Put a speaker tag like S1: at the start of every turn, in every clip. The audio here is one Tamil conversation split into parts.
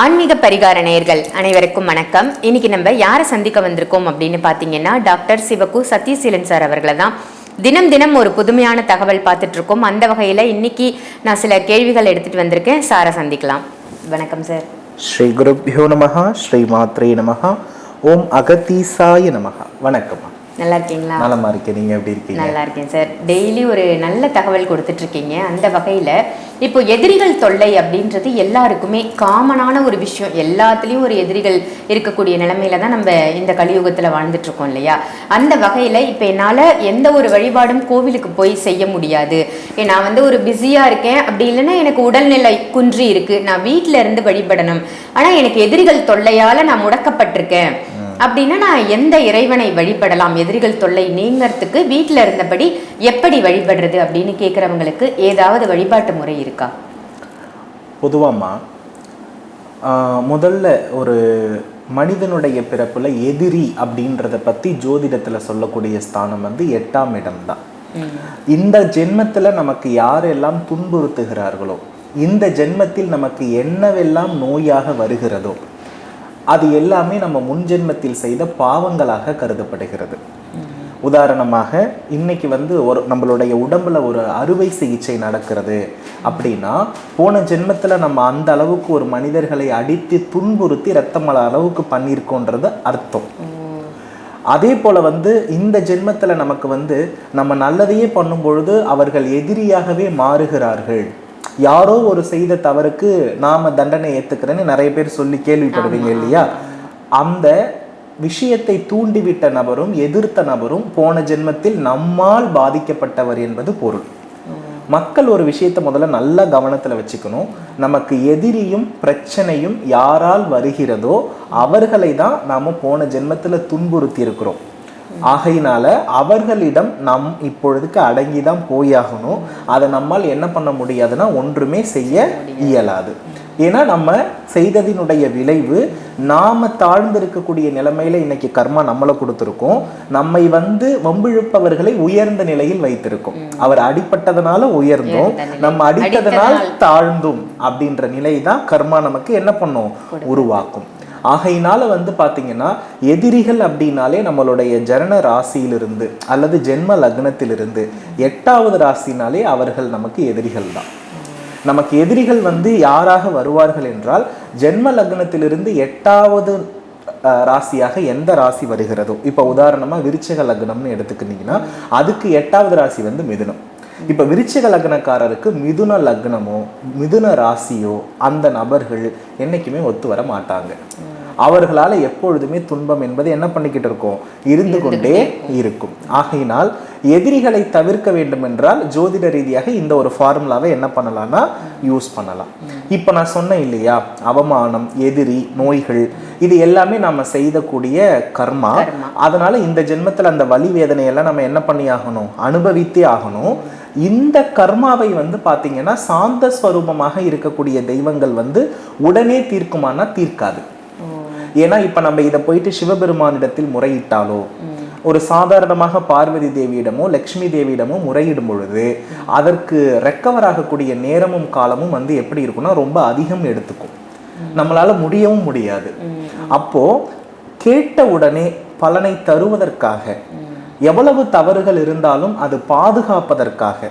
S1: ஆன்மீக பரிகார நேயர்கள் அனைவருக்கும் வணக்கம். இன்னைக்கு நம்ம யாரை சந்திக்க வந்திருக்கோம் அப்படின்னு பார்த்தீங்கன்னா டாக்டர் சிவகு சத்யசீலன் சார் அவர்களை தான். தினம் தினம் ஒரு புதுமையான தகவல் பார்த்துட்டு இருக்கோம். அந்த வகையில் இன்னைக்கு நான் சில கேள்விகள் எடுத்துட்டு வந்திருக்கேன். சாரை சந்திக்கலாம். வணக்கம் சார்.
S2: ஸ்ரீ குருப்பியோ நமகா ஸ்ரீ மாத்ரே நமகா ஓம் அகத்தீசாய நமகா வணக்கம்
S1: நல்லா இருக்கீங்களா
S2: நலமா இருக்கேன் நீங்க எப்படி இருக்கீங்க?
S1: நல்லா இருக்கேன் சார். டெய்லி ஒரு நல்ல தகவல் கொடுத்துட்டு இருக்கீங்க அந்த வகையில் இப்போ எதிரிகள் தொல்லை அப்படின்றது எல்லாருக்குமே காமனான ஒரு விஷயம். எல்லாத்துலேயும் ஒரு எதிரிகள் இருக்கக்கூடிய நிலைமையில தான் நம்ம இந்த கலியுகத்தில் வாழ்ந்துட்டு இருக்கோம் இல்லையா? அந்த வகையில் இப்போ என்னால் எந்த ஒரு வழிபாடும் கோவிலுக்கு போய் செய்ய முடியாது. நான் வந்து ஒரு பிஸியாக இருக்கேன். அப்படி இல்லைன்னா எனக்கு உடல்நிலை குன்றி இருக்கு. நான் வீட்டில் இருந்து வழிபடணும். ஆனால் எனக்கு எதிரிகள் தொல்லையால் நான் முடக்கப்பட்டிருக்கேன். அப்படின்னா நான் எந்த இறைவனை வழிபடலாம்? எதிரிகள் தொல்லை நீங்கிறதுக்கு வீட்டில் இருந்தபடி எப்படி வழிபடுறது அப்படின்னு கேட்குறவங்களுக்கு ஏதாவது வழிபாட்டு முறை இருக்கா?
S2: பொதுவாம்மா முதல்ல ஒரு மனிதனுடைய பிறப்புல எதிரி அப்படின்றத பத்தி ஜோதிடத்துல சொல்லக்கூடிய ஸ்தானம் வந்து எட்டாம் இடம்தான். இந்த ஜென்மத்துல நமக்கு யாரெல்லாம் துன்புறுத்துகிறார்களோ இந்த ஜென்மத்தில் நமக்கு என்னவெல்லாம் நோயாக வருகிறதோ அது எல்லாமே நம்ம முன் ஜென்மத்தில் செய்த பாவங்களாக கருதப்படுகிறது. உதாரணமாக இன்னைக்கு வந்து ஒரு நம்மளுடைய உடம்புல ஒரு அறுவை சிகிச்சை நடக்கிறது அப்படின்னா போன ஜென்மத்தில் நம்ம அந்த அளவுக்கு ஒரு மனிதர்களை அடித்து துன்புறுத்தி ரத்தமல அளவுக்கு பண்ணியிருக்கோன்றது அர்த்தம். அதே போல வந்து இந்த ஜென்மத்தில் நமக்கு வந்து நம்ம நல்லதையே பண்ணும் பொழுது அவர்கள் எதிரியாகவே மாறுகிறார்கள். யாரோ ஒரு செய்த தவறுக்கு நாம தண்டனை ஏத்துக்கிறேன்னு நிறைய பேர் சொல்லி கேள்விப்படுவீங்க இல்லையா? அந்த விஷயத்தை தூண்டிவிட்ட நபரும் எதிர்த்த நபரும் போன ஜென்மத்தில் நம்மால் பாதிக்கப்பட்டவர் என்பது பொருள். மக்கள் ஒரு விஷயத்தை முதல்ல நல்ல கவனத்துல வச்சுக்கணும். நமக்கு எதிரியும் பிரச்சனையும் யாரால் வருகிறதோ அவர்களை தான் நாம போன ஜென்மத்துல துன்புறுத்தி இருக்கிறோம் ஆகையினால அவர்களிடம் நம் இப்பொழுதுக்கு அடங்கி தான் போயாகணும். அதை நம்மால் என்ன பண்ண முடியாதுன்னா ஒன்றுமே செய்ய இயலாது. ஏன்னா நம்ம செய்ததினுடைய விளைவு நாம தாழ்ந்திருக்கக்கூடிய நிலைமையில இன்னைக்கு கர்மா நம்மளை கொடுத்துருக்கோம். நம்மை வந்து வம்பிழுப்பவர்களை உயர்ந்த நிலையில் வைத்திருக்கும். அவர் அடிப்பட்டதனால உயர்ந்தோம். நம்ம அடித்ததனால் தாழ்ந்தும் அப்படின்ற நிலை தான் கர்மா நமக்கு என்ன பண்ணும்? உருவாக்கும். ஆகையினால வந்து பார்த்தீங்கன்னா எதிரிகள் அப்படின்னாலே நம்மளுடைய ஜனன ராசியிலிருந்து அல்லது ஜென்ம லக்னத்திலிருந்து எட்டாவது ராசினாலே அவர்கள் நமக்கு எதிரிகள் தான். நமக்கு எதிரிகள் வந்து யாராக வருவார்கள் என்றால் ஜென்ம லக்னத்திலிருந்து எட்டாவது அஹ், ராசியாக எந்த ராசி வருகிறதோ இப்போ உதாரணமா விருச்சக லக்னம்னு எடுத்துக்கிட்டிங்கன்னா அதுக்கு எட்டாவது ராசி வந்து மிதுனம். இப்ப விருச்சிக லக்னக்காரருக்கு மிதுன லக்னமோ மிதுன ராசியோ அந்த நபர்கள் என்னைக்குமே ஒத்து வர மாட்டாங்க. அவர்களால எப்பொழுதுமே துன்பம் என்பது என்ன பண்ணிக்கிட்டு இருக்கும்? இருந்து கொண்டே இருக்கும். ஆகையினால் எதிரிகளை தவிர்க்க வேண்டும் என்றால் ஜோதிட ரீதியாக இந்த ஒரு ஃபார்முலாவை என்ன பண்ணலாம்னா யூஸ் பண்ணலாம். இப்போ நான் சொன்னேன் இல்லையா? அவமானம் எதிரி நோய்கள் இது எல்லாமே நாம செய்தக்கூடிய கர்மா. அதனால இந்த ஜென்மத்துல அந்த வலி வேதனையெல்லாம் நம்ம என்ன பண்ணி ஆகணும் அனுபவித்தே ஆகணும். இந்த கர்மாவை வந்து பாத்தீங்கன்னா சாந்த ஸ்வரூபமாக இருக்கக்கூடிய தெய்வங்கள் வந்து உடனே தீர்க்குமானா தீர்க்காது. ஏன்னா இப்ப நம்ம இதை போயிட்டு சிவபெருமானிடத்தில் முறையிட்டாலோ ஒரு சாதாரணமாக பார்வதி தேவியிடமோ லக்ஷ்மி தேவியிடமோ முறையிடும் பொழுது அதற்கு ரெக்கவர் ஆகக்கூடிய நேரமும் காலமும் வந்து எப்படி இருக்கும்னா ரொம்ப அதிகம் எடுத்துக்கும். நம்மளால முடியவும் முடியாது. அப்போ கேட்ட உடனே பலனை தருவதற்காக எவ்வளவு தவறுகள் இருந்தாலும் அது பாதுகாப்பதற்காக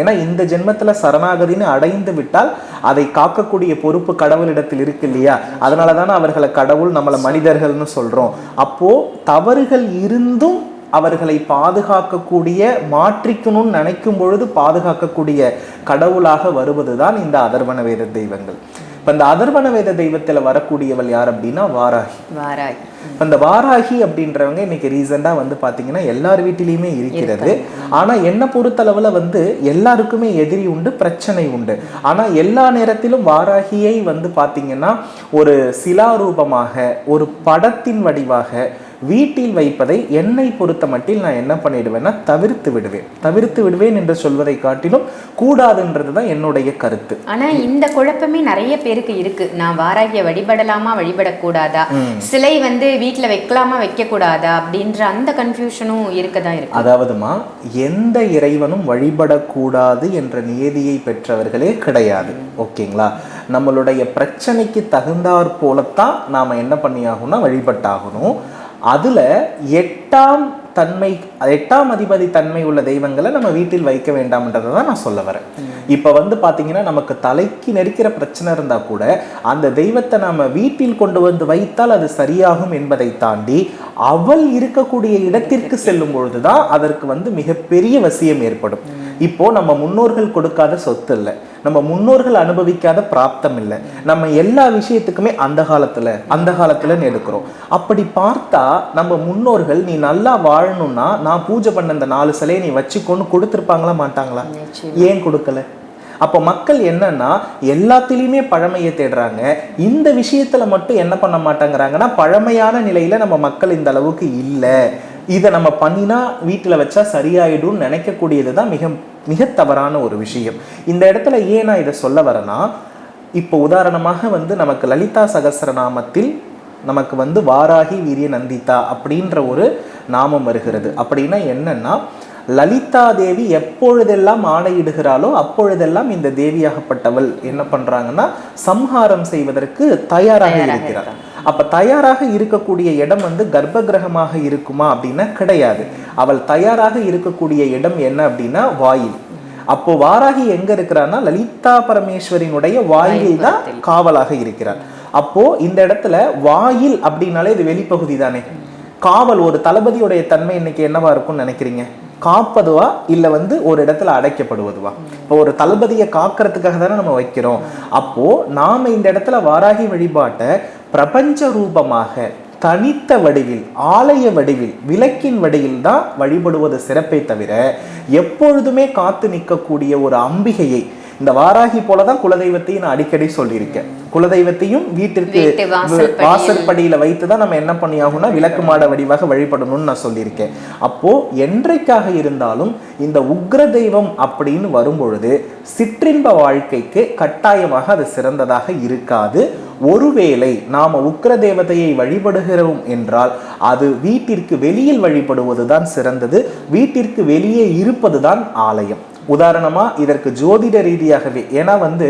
S2: ஏன்னா இந்த ஜென்மத்தில் சரணாகதின்னு அடைந்து விட்டால் அதை காக்கக்கூடிய பொறுப்பு கடவுளிடத்தில் இருக்கு இல்லையா? அதனால தானே அவர்களை கடவுள் நம்மளை மனிதர்கள்னு சொல்கிறோம் அப்போ தவறுகள் இருந்தும் அவர்களை பாதுகாக்கக்கூடிய மாற்றிக்கணும்னு நினைக்கும் பொழுது பாதுகாக்கக்கூடிய கடவுளாக வருவதுதான் இந்த அதர்வன வேத தெய்வங்கள். இப்ப இந்த அதர்வன வேத தெய்வத்துல வரக்கூடியவள் யார் அப்படின்னா வாராகி.
S1: வாராய்
S2: இப்ப இந்த வாராகி அப்படின்றவங்க இன்னைக்கு ரீசெண்டா வந்து பாத்தீங்கன்னா எல்லார் வீட்டிலையுமே இருக்கிறது. ஆனா என்ன பொறுத்தளவுல வந்து எல்லாருக்குமே எதிரி உண்டு பிரச்சனை உண்டு. ஆனா எல்லா நேரத்திலும் வாராகியை வந்து பாத்தீங்கன்னா ஒரு சிலாரூபமாக ஒரு படத்தின் வடிவாக வீட்டில் வைப்பதை என்னை பொறுத்த மட்டில் நான் என்ன பண்ணிடுவேன்னா தவிர்த்து விடுவேன். தவிர்த்து விடுவேன் என்று சொல்வதை காட்டிலும் கூடாதுன்றது தான் என்னுடைய கருத்து.
S1: ஆனா இந்த குழப்பமே நிறைய பேருக்கு இருக்கு. நான் வாராகிய வழிபடலாமா வழிபடக்கூடாதா? சிலை வந்து வீட்ல வைக்கலாமா வைக்க கூடாதா அப்படின்ற அந்த கன்ஃபியூஷனும் இருக்கதான் இருக்கு.
S2: அதாவதுமா எந்த இறைவனும் வழிபடக்கூடாது என்ற நியதியை பெற்றவர்களே கிடையாது. ஓகேங்களா? நம்மளுடைய பிரச்சனைக்கு தகுந்தாற் போலத்தான் நாம் என்ன பண்ணியாகணும்னா வழிபட்டாகணும். அதுல எட்டாம் தன்மை எட்டாம் அதிபதி தன்மை உள்ள தெய்வங்களை நம்ம வீட்டில் வைக்க வேண்டாம்ன்றதை தான் நான் சொல்ல வரேன். இப்போ வந்து பாத்தீங்கன்னா நமக்கு தலைக்கு நெருக்கிற பிரச்சனை இருந்தா கூட அந்த தெய்வத்தை நாம வீட்டில் கொண்டு வந்து வைத்தால் அது சரியாகும் என்பதை தாண்டி அவள் இருக்கக்கூடிய இடத்திற்கு செல்லும் பொழுதுதான் அதற்கு வந்து மிகப்பெரிய வசியம் ஏற்படும். இப்போ நம்ம முன்னோர்கள் கொடுக்காத சொத்து இல்லை. நம்ம முன்னோர்கள் அனுபவிக்காத பிராப்தம் இல்லை. நம்ம எல்லா விஷயத்துக்குமே அந்த காலத்துல அந்த காலத்துலன்னு எடுக்கிறோம். அப்படி பார்த்தா நம்ம முன்னோர்கள் நீ நல்லா வாழணும்னா நான் பூஜை பண்ண இந்த நாலு சிலையை நீ வச்சுக்கோன்னு கொடுத்துருப்பாங்களா மாட்டாங்களா? ஏன் கொடுக்கல? அப்போ மக்கள் என்னன்னா எல்லாத்துலேயுமே பழமையை தேடுறாங்க. இந்த விஷயத்துல மட்டும் என்ன பண்ண மாட்டேங்கிறாங்கன்னா பழமையான நிலையில நம்ம மக்கள் இந்த அளவுக்கு இல்லை. இதை நம்ம பண்ணினா வீட்டில் வச்சா சரியாயிடும்னு நினைக்கக்கூடியது தான் மிக மிக தவறான ஒரு விஷயம். இந்த இடத்துல ஏன் நான் இதை சொல்ல வரேன்னா இப்போ உதாரணமாக வந்து நமக்கு லலிதா சகசரநாமத்தில் நமக்கு வந்து வாராகி வீரிய நந்திதா அப்படின்ற ஒரு நாமம் வருகிறது. அப்படின்னா என்னன்னா லலிதா தேவி எப்பொழுதெல்லாம் ஆணையிடுகிறாளோ அப்பொழுதெல்லாம் இந்த தேவியாகப்பட்டவள் என்ன பண்றாங்கன்னா சம்ஹாரம் செய்வதற்கு தயாராக இருக்கிறார் அப்ப தயாராக இருக்கக்கூடிய இடம் வந்து கர்ப்ப கிரகமாக இருக்குமா அப்படின்னா கிடையாது. அவள் தயாராக இருக்கக்கூடிய இடம் என்ன அப்படின்னா வாயில். அப்போ வாராகி எங்க இருக்கிறான்னா லலிதா பரமேஸ்வரினுடைய வாயில் தான் காவலாக இருக்கிறார் அப்போ இந்த இடத்துல வாயில் அப்படின்னாலே இது வெளிப்பகுதி தானே. காவல் ஒரு தளபதியுடைய தன்மை இன்னைக்கு என்னவா இருக்கும்னு நினைக்கிறீங்க? காப்பதுவா? இல்லை வந்து ஒரு இடத்துல அடைக்கப்படுவதுவா? இப்போ ஒரு தளபதியை காக்கிறதுக்காக தானே நம்ம வைக்கிறோம். அப்போ நாம இந்த இடத்துல வாராகி வழிபாட்டை பிரபஞ்ச ரூபமாக தனித்த வடிவில் ஆலய வடிவில் விளக்கின் வடிவில் தான் வழிபடுவது சிறப்பை தவிர எப்பொழுதுமே காத்து நிற்கக்கூடிய ஒரு அம்பிகையை இந்த வாராகி போலதான் குலதெய்வத்தையும் நான் அடிக்கடி சொல்லியிருக்கேன். குலதெய்வத்தையும் வீட்டிற்கு
S1: வீட்டு வாசற்படியில்.
S2: வாசற்படியில வைத்து தான் நம்ம என்ன பண்ணியாகும்னா விளக்கு மாட வடிவாக வழிபடணும்னு நான் சொல்லியிருக்கேன். அப்போ என்றைக்காக இருந்தாலும் இந்த உக்ர தெய்வம் அப்படின்னு வரும்பொழுது சிற்றின்ப வாழ்க்கைக்கு கட்டாயமாக அது சிறந்ததாக இருக்காது. ஒருவேளை நாம உக்ர தேவதையை வழிபடுகிறோம் என்றால் அது வீட்டிற்கு வெளியில் வழிபடுவதுதான் சிறந்தது வீட்டிற்கு வெளியே இருப்பதுதான் ஆலயம். உதாரணமாக இதற்கு ஜோதிட ரீதியாகவே ஏன்னா வந்து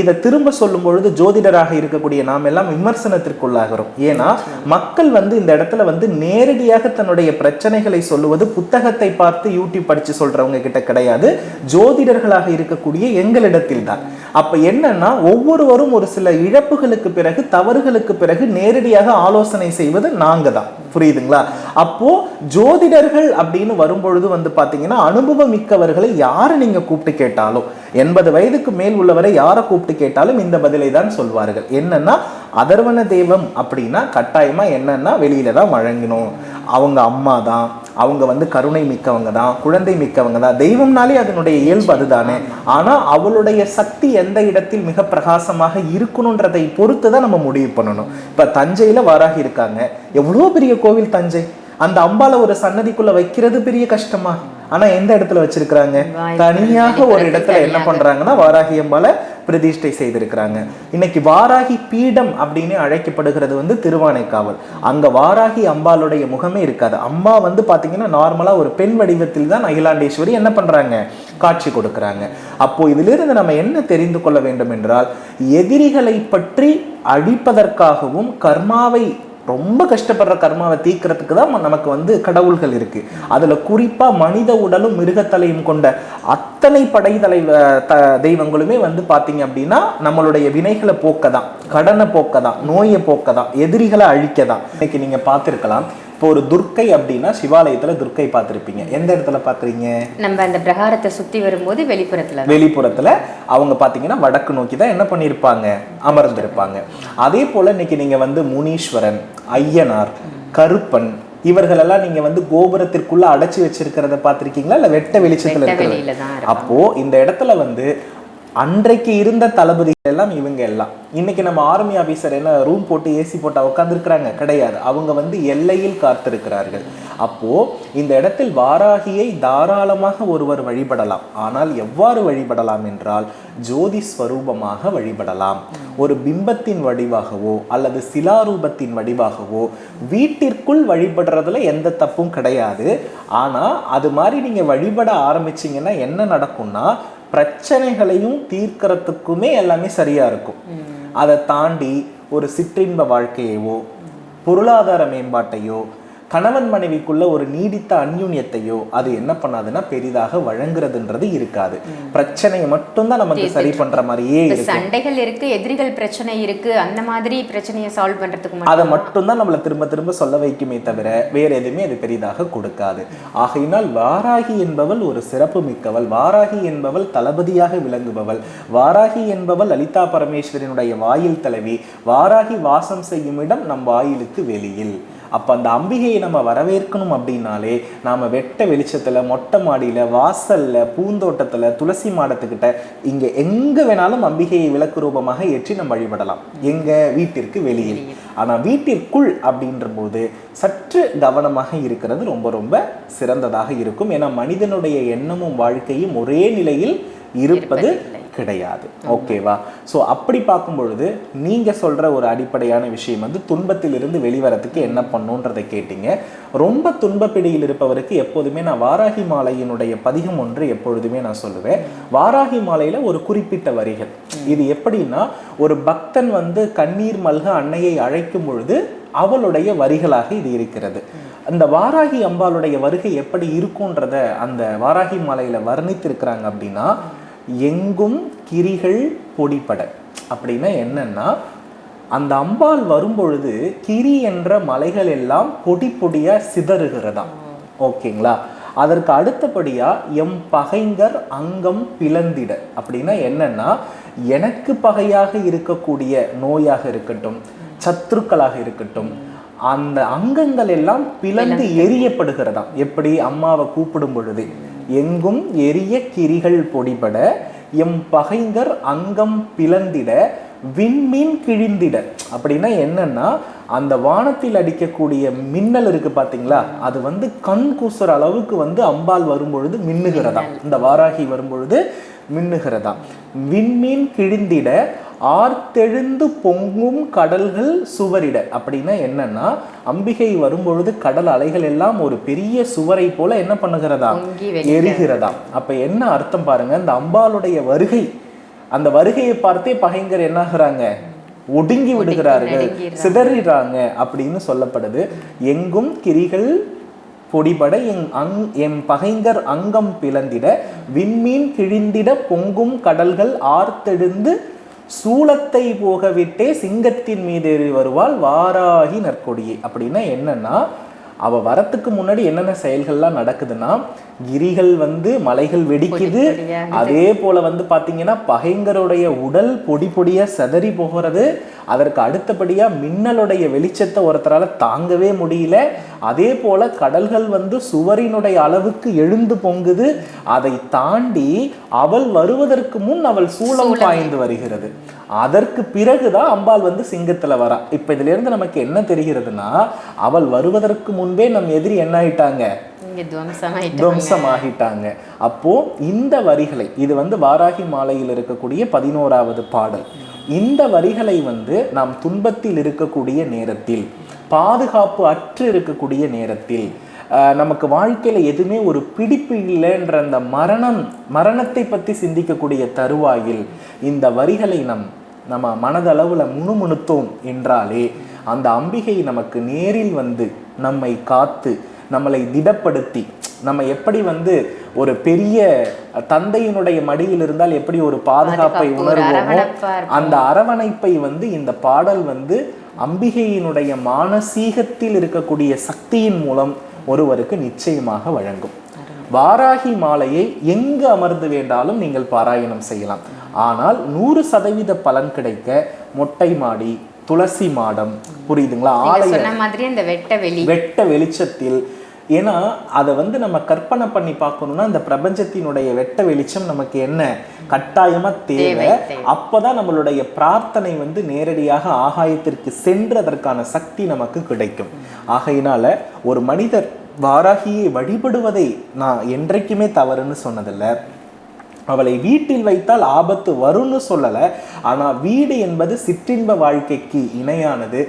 S2: இதை திரும்ப சொல்லும் பொழுது ஜோதிடராக இருக்கக்கூடிய நாம் எல்லாம் விமர்சனத்திற்குள்ளாகிறோம். ஏன்னா மக்கள் வந்து இந்த இடத்துல வந்து நேரடியாக தன்னுடைய பிரச்சனைகளை சொல்லுவது புத்தகத்தை பார்த்து யூடியூப் படித்து சொல்கிறவங்க கிட்ட கிடையாது. ஜோதிடர்களாக இருக்கக்கூடிய எங்களிடத்தில் தான். அப்போ என்னன்னா ஒவ்வொருவரும் ஒரு சில இழப்புகளுக்கு பிறகு தவறுகளுக்கு பிறகு நேரடியாக ஆலோசனை செய்வது நாங்கள் தான். புரியுதுங்களா? அப்போ ஜோதிடர்கள் அப்படின்னு வரும்பொழுது வந்து பாத்தீங்கன்னா அனுபவம் மிக்கவர்களை யாரை நீங்க கூப்பிட்டு கேட்டாலும் எண்பது வயதுக்கு மேல் உள்ளவரை யாரை கூப்பிட்டு கேட்டாலும் இந்த பதிலை தான் சொல்வார்கள். என்னன்னா அதர்வன தெய்வம் அப்படின்னா கட்டாயமா என்னன்னா வெளியில தான் வழங்கணும். அவங்க அம்மா தான் அவங்க வந்து கருணை மிக்கவங்க தான் குழந்தை மிக்கவங்க தான். தெய்வம்னாலே அதனுடைய இயல்பு அதுதானே. ஆனா அவளுடைய சக்தி எந்த இடத்தில் மிக பிரகாசமாக இருக்கணுன்றதை பொறுத்து தான் நம்ம முடிவு பண்ணணும். இப்ப தஞ்சையில வராகி இருக்காங்க. எவ்வளோ பெரிய கோவில் தஞ்சை? அந்த அம்பால ஒரு சன்னதிக்குள்ள வைக்கிறது பெரிய கஷ்டமா? ஆனா எந்த இடத்துல வச்சிருக்கிறாங்க? தனியாக ஒரு இடத்துல என்ன. பண்றாங்கன்னா வாராகி அம்பால பிரதிஷ்டை செய்திருக்கிறாங்க. இன்னைக்கு வாராகி பீடம் அப்படின்னு அழைக்கப்படுகிறது வந்து திருவானைக்காவல். அங்க வாராகி அம்பாளுடைய முகமே இருக்காது. அம்மா வந்து பாத்தீங்கன்னா நார்மலா ஒரு பெண் வடிவத்தில் தான் அகிலாண்டேஸ்வரி என்ன பண்றாங்க? காட்சி கொடுக்கறாங்க. அப்போ இதிலிருந்து நம்ம என்ன தெரிந்து கொள்ள வேண்டும் என்றால் எதிரிகளை பற்றி அழிப்பதற்காகவும் கர்மாவை ரொம்ப கஷ்டப்படுற கர்மாவை தீர்க்கறதுக்கு தான் நமக்கு வந்து கடவுள்கள் இருக்கு. அதுல குறிப்பா மனித உடலும் மிருகத்தலையும் கொண்ட அத்தனை படைத்தலை த தெய்வங்களுமே வந்து பாத்தீங்க அப்படின்னா நம்மளுடைய வினைகளை போக்க தான் கடனை போக்க தான் நோயை போக்க தான் எதிரிகளை அழிக்க தான் இன்னைக்கு நீங்க பார்த்திருக்கலாம். இப்போ ஒரு துர்க்கை அப்படின்னா சிவாலயத்துல துர்க்கை பார்த்திருப்பீங்க. எந்த இடத்துல பாக்குறீங்க
S1: நம்ம அந்த பிரகாரத்தை சுத்தி வரும்போது வெளிப்புறத்துல.
S2: வெளிப்புறத்துல அவங்க பாத்தீங்கன்னா வடக்கு நோக்கி தான் என்ன பண்ணியிருப்பாங்க? அமர்ந்திருப்பாங்க. அதே போல இன்னைக்கு நீங்க வந்து முனீஸ்வரன் ஐயனார் கருப்பன் இவர்களெல்லாம் நீங்க வந்து கோபுரத்திற்குள்ள அடைச்சி வச்சிருக்கிறத பார்த்திருக்கீங்களா? இல்ல வெட்ட வெளிச்சத்துல இருக்கிறது?
S1: இருப்பாங்க.
S2: அப்போ இந்த இடத்துல வந்து அன்றைக்கு இருந்த தளபதிகள் எல்லாம் இவங்க எல்லாம். இன்னைக்கு நம்ம ஆர்மி ஆபீசர் என்ன ரூம் போட்டு ஏசி போட்டா உட்காந்துருக்கிறாங்க கிடையாது. அவங்க வந்து எல்லையில் காத்திருக்கிறார்கள். அப்போ இந்த இடத்தில் வாராகியை தாராளமாக ஒருவர் வழிபடலாம். ஆனால் எவ்வாறு வழிபடலாம் என்றால் ஜோதி ஸ்வரூபமாக வழிபடலாம். ஒரு பிம்பத்தின் வடிவாகவோ அல்லது சிலாரூபத்தின் வடிவாகவோ வீட்டிற்குள் வழிபடுறதுல எந்த தப்பும் கிடையாது. ஆனா அது மாதிரி நீங்க வழிபட ஆரம்பிச்சீங்கன்னா என்ன நடக்கும்னா பிரச்சனைகளையும் தீர்க்கறதுக்குமே எல்லாமே சரியா இருக்கும். அதை தாண்டி ஒரு சிற்றின்ப வாழ்க்கையவோ பொருளாதார மேம்பாட்டையோ கணவன் மனைவிக்குள்ள ஒரு நீடித்த அந்யூன்யத்தையோ அது என்ன பண்ணாதுன்னா பெரிதாக வழங்குறதுன்றது இருக்காது. பிரச்சனையை மட்டும்தான் நமக்கு சரி பண்ற மாதிரியே
S1: சண்டைகள் இருக்கு எதிரிகள் பிரச்சனை இருக்கு அந்த மாதிரி பிரச்சனையை சால்வ் பண்றதுக்கு
S2: அதை மட்டும்தான் நம்மளை திரும்ப திரும்ப சொல்ல வைக்குமே தவிர வேற எதுவுமே அது பெரிதாக கொடுக்காது. ஆகையினால் வாராகி என்பவள் ஒரு சிறப்பு மிக்கவள். வாராகி என்பவள் தளபதியாக விளங்குபவள். வாராகி என்பவள் லலிதா பரமேஸ்வரனுடைய வாயில் தலைவி வாராகி வாசம் செய்யும் இடம் நம் வாயிலுக்கு வெளியில். அப்ப அந்த அம்பிகையை நம்ம வரவேற்கணும் அப்படின்னாலே நாம வெட்ட வெளிச்சத்துல மொட்டை மாடியில வாசல்ல பூந்தோட்டத்துல துளசி மாடத்துக்கிட்ட இங்க எங்க வேணாலும் அம்பிகையை விளக்கு ரூபமாக ஏற்றி நம்ம வழிபடலாம். எங்க? வீட்டிற்கு வெளியில். ஆனா வீட்டிற்குள் அப்படின்ற போது சற்று கவனமாக இருக்கிறது ரொம்ப ரொம்ப சிறந்ததாக இருக்கும். ஏன்னா மனிதனுடைய எண்ணமும் வாழ்க்கையும் ஒரே நிலையில் இருப்பது. கிடையாது. ஓகேவா ஸோ அப்படி பார்க்கும் பொழுது நீங்கள் சொல்கிற ஒரு அடிப்படையான விஷயம் வந்து துன்பத்திலிருந்து வெளிவரத்துக்கு என்ன பண்ணுன்றதை கேட்டீங்க. ரொம்ப துன்பப்பிடியில் இருப்பவருக்கு எப்போதுமே நான் வாராகி மாலையினுடைய பதிகம் ஒன்று எப்பொழுதுமே நான் சொல்லுவேன். வாராகி மாலையில் ஒரு குறிப்பிட்ட வரிகள். இது எப்படின்னா ஒரு பக்தன் வந்து கண்ணீர் மல்க அன்னையை அழைக்கும் பொழுது அவளுடைய வரிகளாக இது இருக்கிறது. அந்த வாராகி அம்பாளுடைய வருகை எப்படி இருக்கும்ன்றத அந்த வாராகி மாலையில் வர்ணித்திருக்கிறாங்க அப்படின்னா எங்கும் கிரிகள் பொடிப்பட அப்படின்னா என்னன்னா அந்த அம்பாள் வரும்பொழுது கிரி என்ற மலைகள் எல்லாம் பொடி பொடியா சிதறுகிறதாம். ஓகேங்களா? அதற்கு அடுத்தபடியா எம் பகைங்கர் அங்கம் பிளந்திட. அப்படின்னா என்னன்னா எனக்கு பகையாக இருக்கக்கூடிய நோயாக இருக்கட்டும் சத்துருக்களாக இருக்கட்டும் அந்த அங்கங்கள் எல்லாம் பிளந்து. எரியப்படுகிறதாம். எப்படி? அம்மாவை கூப்பிடும் பொழுது. எங்கும் எரிய கிரிகள் பொடிபட எம் பகைங்கர் அங்கம் பிளந்திட விண்மீன் கிழிந்திட. அப்படின்னா என்னன்னா அந்த வானத்தில் அடிக்கக்கூடிய மின்னல் இருக்கு பாத்தீங்களா? அது வந்து கண் கூசுற அளவுக்கு வந்து அம்பாள் வரும்பொழுது மின்னுகிறதா? இந்த வாராகி வரும்பொழுது மின்னுகிறதா? விண்மீன் கிழிந்திட ஆர்த்தெழுந்து பொங்கும் கடல்கள் சுவரிட. அப்படின்னா என்னன்னா அம்பிகை வரும்பொழுது கடல் அலைகள் எல்லாம் ஒரு பெரிய சுவரை போல என்ன பண்ணுகிறதா? எரிகிறதா. அப்ப என்ன அர்த்தம் பாருங்க இந்த அம்பாளுடைய வருகை அந்த வருகையை பார்த்தே பகைங்கர் என்னாகிறாங்க? ஒடுங்கி விடுகிறார்கள். சிதறிடுறாங்க அப்படின்னு சொல்லப்படுது. எங்கும் கிரிகள் பொடிபட எங் அங் எம் பகைங்கர் அங்கம் பிளந்திட. விண்மீன் கிழிந்திட பொங்கும் கடல்கள் ஆர்த்தெழுந்து சூலத்தை போகவிட்டே சிங்கத்தின் மீது ஏறி வருவாள் வாராகி நற்கொடியே. அப்படின்னா என்னன்னா அவ வரத்துக்கு முன்னாடி என்னென்ன செயல்கள்லாம் நடக்குதுன்னா கிரிகள் வந்து மலைகள் வெடிக்குது. அதே போல வந்து பாத்தீங்கன்னா பகைங்கருடைய உடல் பொடி பொடியா சிதறி போகிறது. அதற்கு அடுத்தபடியா மின்னலுடைய வெளிச்சத்தை ஒருத்தரால தாங்கவே முடியல. அதே போல கடல்கள் வந்து சுவரினுடைய அளவுக்கு எழுந்து பொங்குது. அதை தாண்டி அவள் வருவதற்கு முன் அவள் சூளம் பாய்ந்து வருகிறது. அதற்கு பிறகுதான் அம்பாள் வந்து சிங்கத்துல வரா. இப்ப இதுல இருந்து நமக்கு என்ன தெரிகிறதுனா அவள் வருவதற்கு முன்பே நம் எதிரி என்ன ஆயிட்டாங்க
S1: துவம்சமாயிட்டு
S2: துவம்சமாகிட்டாங்க. அப்போ இந்த வரிகளை இது வந்து வாராகி மாலையில் இருக்கக்கூடிய பதினோராவது பாடல். இந்த வரிகளை வந்து நாம் துன்பத்தில் இருக்கக்கூடிய நேரத்தில் பாதுகாப்பு அற்று இருக்கக்கூடிய நேரத்தில் நமக்கு வாழ்க்கையில எதுவுமே ஒரு பிடிப்பு இல்லைன்ற அந்த மரணம் மரணத்தை பத்தி சிந்திக்கக்கூடிய தருவாயில் இந்த வரிகளை நம் நம்ம மனதளவுல முணுமுணுத்தோம் என்றாலே அந்த அம்பிகை நமக்கு நேரில் வந்து நம்மை காத்து நம்மளை திடப்படுத்தி நம்ம எப்படி வந்து ஒரு பெரிய தந்தையினுடைய மடியில் இருந்தால் எப்படி ஒரு பாதுகாப்பை உணர்வோமோ. அந்த அரவணைப்பை வந்து இந்த பாடல் வந்து அம்பிகையினுடைய மானசீகத்தில் இருக்கக்கூடிய சக்தியின் மூலம் ஒருவருக்கு நிச்சயமாக வழங்கும். வாராகி மாலையை எங்கு அமர்ந்து வேண்டாலும் நீங்கள் பாராயணம் செய்யலாம். ஆனால் நூறு சதவீத பலன் கிடைக்க மொட்டை மாடி துளசி மாடம். புரியுதுங்களா? ஆலய
S1: மாதிரி அந்த வெட்ட வெளி.
S2: வெட்ட வெளிச்சத்தில். ஏன்னா அதை வந்து நம்ம கற்பனை பண்ணி பார்க்கணும்னா இந்த பிரபஞ்சத்தினுடைய வெட்ட வெளிச்சம் நமக்கு என்ன? கட்டாயமா தேவை. அப்பதான் நம்மளுடைய பிரார்த்தனை வந்து நேரடியாக ஆகாயத்திற்கு சென்று அதற்கான சக்தி நமக்கு கிடைக்கும். ஆகையினால ஒரு மனிதர் வாராகியை வழிபடுவதை நான் என்றைக்குமே தவறுன்னு சொன்னதில்லை. அவளை வீட்டில் வைத்தால் ஆபத்து வரும்னு சொல்லலை. ஆனால் வீடு என்பது சிற்றின்ப வாழ்க்கைக்கு இணையானது.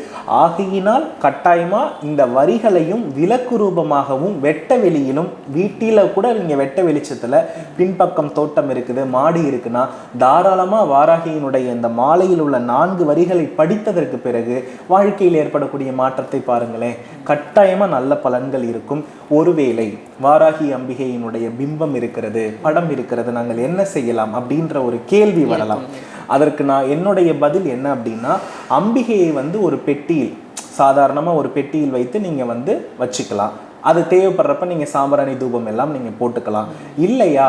S2: ஆகையினால் கட்டாயமாக இந்த வரிகளையும் விலக்கு ரூபமாகவும் வெட்ட வெளியிலும் வீட்டில் கூட நீங்கள் வெட்ட வெளிச்சத்தில் பின்பக்கம் தோட்டம் இருக்குது மாடி இருக்குன்னா தாராளமாக வாராகியினுடைய இந்த மாலையில் உள்ள நான்கு வரிகளை படித்ததற்கு பிறகு வாழ்க்கையில் ஏற்படக்கூடிய மாற்றத்தை பாருங்களேன். கட்டாயமாக நல்ல பலன்கள் இருக்கும். ஒருவேளை வாராகி அம்பிகையினுடைய பிம்பம் இருக்கிறது படம் இருக்கிறது நாங்கள் என்ன செய்யலாம் அப்படின்ற ஒரு கேள்வி வரலாம். அதற்கு நான் என்னுடைய பதில் என்ன அப்படின்னா அம்பிகையை வந்து ஒரு பெட்டியில் சாதாரணமாக ஒரு பெட்டியில் வைத்து நீங்கள் வந்து வச்சுக்கலாம். அது தேவைப்படுறப்ப நீங்கள் சாம்பிராணி தூபம் எல்லாம் நீங்கள் போட்டுக்கலாம். இல்லையா?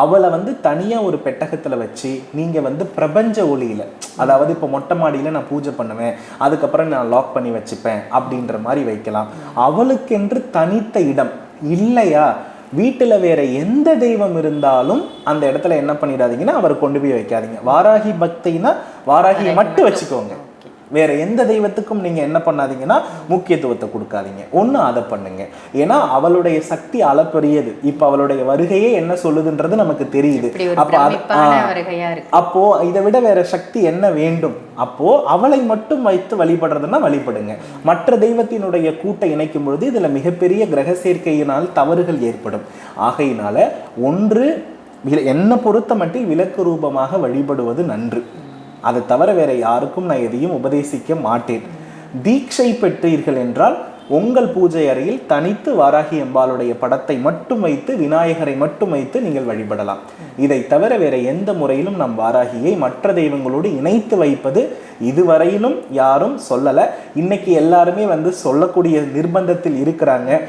S2: அவளை வந்து தனியாக ஒரு பெட்டகத்தில் வச்சு நீங்கள் வந்து பிரபஞ்ச ஒளியில் அதாவது இப்போ மொட்டை மாடியில் நான் பூஜை பண்ணுவேன் அதுக்கப்புறம் நான் லாக் பண்ணி வச்சுப்பேன் அப்படின்ற மாதிரி வைக்கலாம். அவளுக்கென்று தனித்த இடம் இல்லையா? வீட்டில் வேற எந்த தெய்வம் இருந்தாலும் அந்த இடத்துல என்ன பண்ணிடாதீங்கன்னா அவரை கொண்டு போய் வைக்காதீங்க. வாராகி பக்தினா வாராகியை மட்டும். வச்சுக்கோங்க. வேற எந்த தெய்வத்துக்கும் நீங்க என்ன பண்ணாதீங்கன்னா முக்கியத்துவத்தை கொடுக்காதீங்க. ஒண்ணு அதை பண்ணுங்க. ஏன்னா அவளுடைய சக்தி அளப்பரியது. இப்ப அவளுடைய வருகையே என்ன சொல்லுதுன்றது நமக்கு தெரியுது. அப்ப அப்போ இதை விட வேற சக்தி என்ன வேண்டும்? அப்போ அவளை மட்டும் வைத்து வழிபடுறதுன்னா வழிபடுங்க. மற்ற தெய்வத்தினுடைய கூட்டை இணைக்கும் பொழுது இதுல மிகப்பெரிய கிரக சேர்க்கையினால் தவறுகள் ஏற்படும். ஆகையினால ஒன்று என்னை பொறுத்த மட்டும் விளக்கு ரூபமாக வழிபடுவது நன்று. அதை தவிர வேற யாருக்கும் நான் எதையும் உபதேசிக்க மாட்டேன். தீட்சை பெற்றீர்கள் என்றால் உங்கள் பூஜை அறையில் தனித்து வாராகி அம்பாளுடைய படத்தை மட்டும் வைத்து விநாயகரை மட்டும் வைத்து நீங்கள் வழிபடலாம். இதை தவிர வேற எந்த முறையிலும் நம் வாராகியை மற்ற தெய்வங்களோடு இணைத்து வைப்பது இதுவரையிலும் யாரும் சொல்லலை. இன்னைக்கு எல்லாருமே வந்து சொல்லக்கூடிய நிர்பந்தத்தில் இருக்கிறாங்க.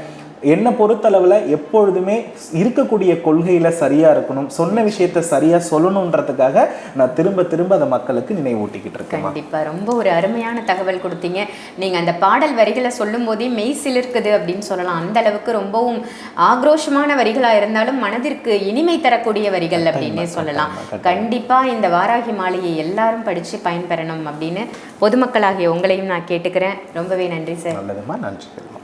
S2: என்னை பொறுத்தளவில் எப்பொழுதுமே இருக்கக்கூடிய கொள்கையில் சரியாக இருக்கணும் சொன்ன விஷயத்த சரியாக சொல்லணுன்றதுக்காக நான் திரும்ப திரும்ப அதை மக்களுக்கு நினைவூட்டிக்கிட்டு இருக்கேன்
S1: கண்டிப்பா. ரொம்ப ஒரு அருமையான தகவல் கொடுத்தீங்க. நீங்க அந்த பாடல் வரிகளை சொல்லும் போதே மெய் சிலிர்க்குது அப்படின்னு சொல்லலாம். அந்த அளவுக்கு ரொம்பவும் ஆக்ரோஷமான வரிகளா இருந்தாலும் மனதிற்கு இனிமை தரக்கூடிய வரிகள் அப்படின்னே சொல்லலாம்.
S2: கட்டாயமா,
S1: கண்டிப்பா இந்த வாராகி மாலையை எல்லாரும் படிச்சு பயன்பெறணும் அப்படின்னு பொதுமக்களாகிய உங்களையும் நான் கேட்டுக்கிறேன். ரொம்பவே நன்றி சார்.
S2: நல்லதுமா நன்றிகள்